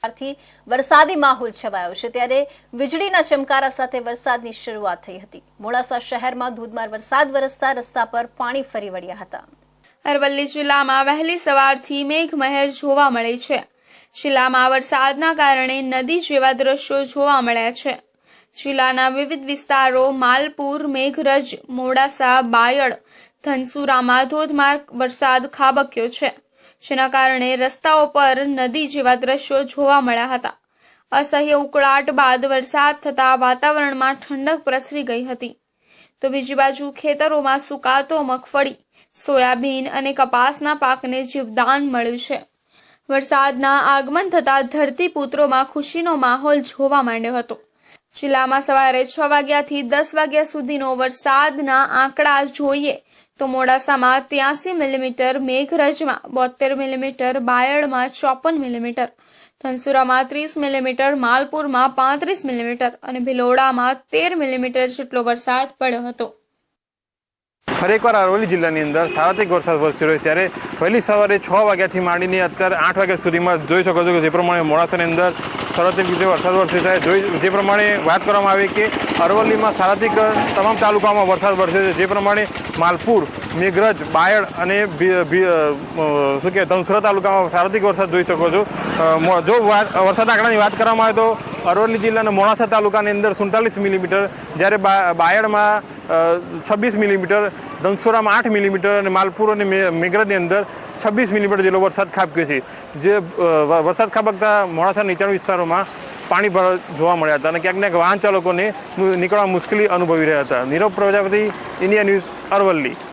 ત્યારથી વરસાદી માહોલ છવાયો છે ત્યારે વીજળીના ચમકારા સાથે વરસાદની શરૂઆત થઈ હતી. મોડાસા શહેરમાં ધોધમાર વરસાદ વરસતા રસ્તા પર પાણી ફરી વળ્યા હતા. અરવલ્લી જિલ્લામાં વહેલી સવારથી મેઘમહેર જોવા મળે છે. જિલ્લામાં વરસાદના કારણે નદી જેવા દ્રશ્યો જોવા મળ્યા છે. જિલ્લાના વિવિધ વિસ્તારો માલપુર, મેઘરજ, મોડાસા, બાયડ, ધનસુરામાં ધોધમાર વરસાદ ખાબક્યો છે. જેના કારણે રસ્તાઓ પર નદી જેવા દ્રશ્યો જોવા મળ્યા હતા. અસહ્ય ઉકળાટ બાદ વરસાદ થતાં વાતાવરણમાં ઠંડક પ્રસરી ગઈ હતી. તો બીજી બાજુ ખેતરોમાં સુકાતો મગફળી, સોયાબીન અને કપાસના પાકને જીવદાન મળ્યું છે. વરસાદના આગમન થતાં ધરતીપુત્રોમાં ખુશીનો માહોલ જોવા માંડ્યો હતો. જિલ્લામાં સવારે છ વાગ્યાથી દસ વાગ્યા સુધીનો વરસાદના આંકડા જોઈએ તો મોડાસામાં ત્યાસી મિલીમીટર, મેઘરજમાં બોતેર મિલીમીટર, બાયડમાં ચોપન મિલીમીટર, ધનસુરામાં ત્રીસ મિલીમીટર, માલપુરમાં પાંત્રીસ મિલીમીટર અને ભિલોડામાં તેર મિલીમીટર જેટલો વરસાદ પડ્યો હતો. ફરી એકવાર અરવલ્લી જિલ્લાની અંદર સાર્વત્રિક વરસાદ વરસી રહ્યો ત્યારે વહેલી સવારે છ વાગ્યાથી માંડીને અત્યારે આઠ વાગ્યા સુધીમાં જોઈ શકો છો કે જે પ્રમાણે મોડાસાની અંદર સાર્વત્રિક રીતે વરસાદ વરસે થાય જોઈ જે પ્રમાણે વાત કરવામાં આવી કે અરવલ્લીમાં સાર્વત્રિક તમામ તાલુકામાં વરસાદ વરસે છે. જે પ્રમાણે માલપુર, મેઘરજ, બાયડ અને શું કે ધનસુરા તાલુકામાં સાર્વત્રિક વરસાદ જોઈ શકો છો. જો વરસાદ આંકડાની વાત કરવામાં આવે તો અરવલ્લી જિલ્લાના મોડાસા તાલુકાની અંદર સુડતાલીસ મિલીમીટર, જ્યારે બાયડમાં છવ્વીસ મિલીમીટર, ધનસુરામાં આઠ મિલીમીટર અને માલપુર અને મે- અંદર છવ્વીસ મિલીમીટર જેટલો વરસાદ ખાબક્યો છે. જે વરસાદ ખાબકતા મોડાસા નીચાણ વિસ્તારોમાં પાણી ભર, જોવા મળ્યા હતા અને ક્યાંક ક્યાંક વાહન ચાલકોને નીકળવા મુશ્કેલી અનુભવી રહ્યા હતા. Nirav Prajapati, India news, Aravalli.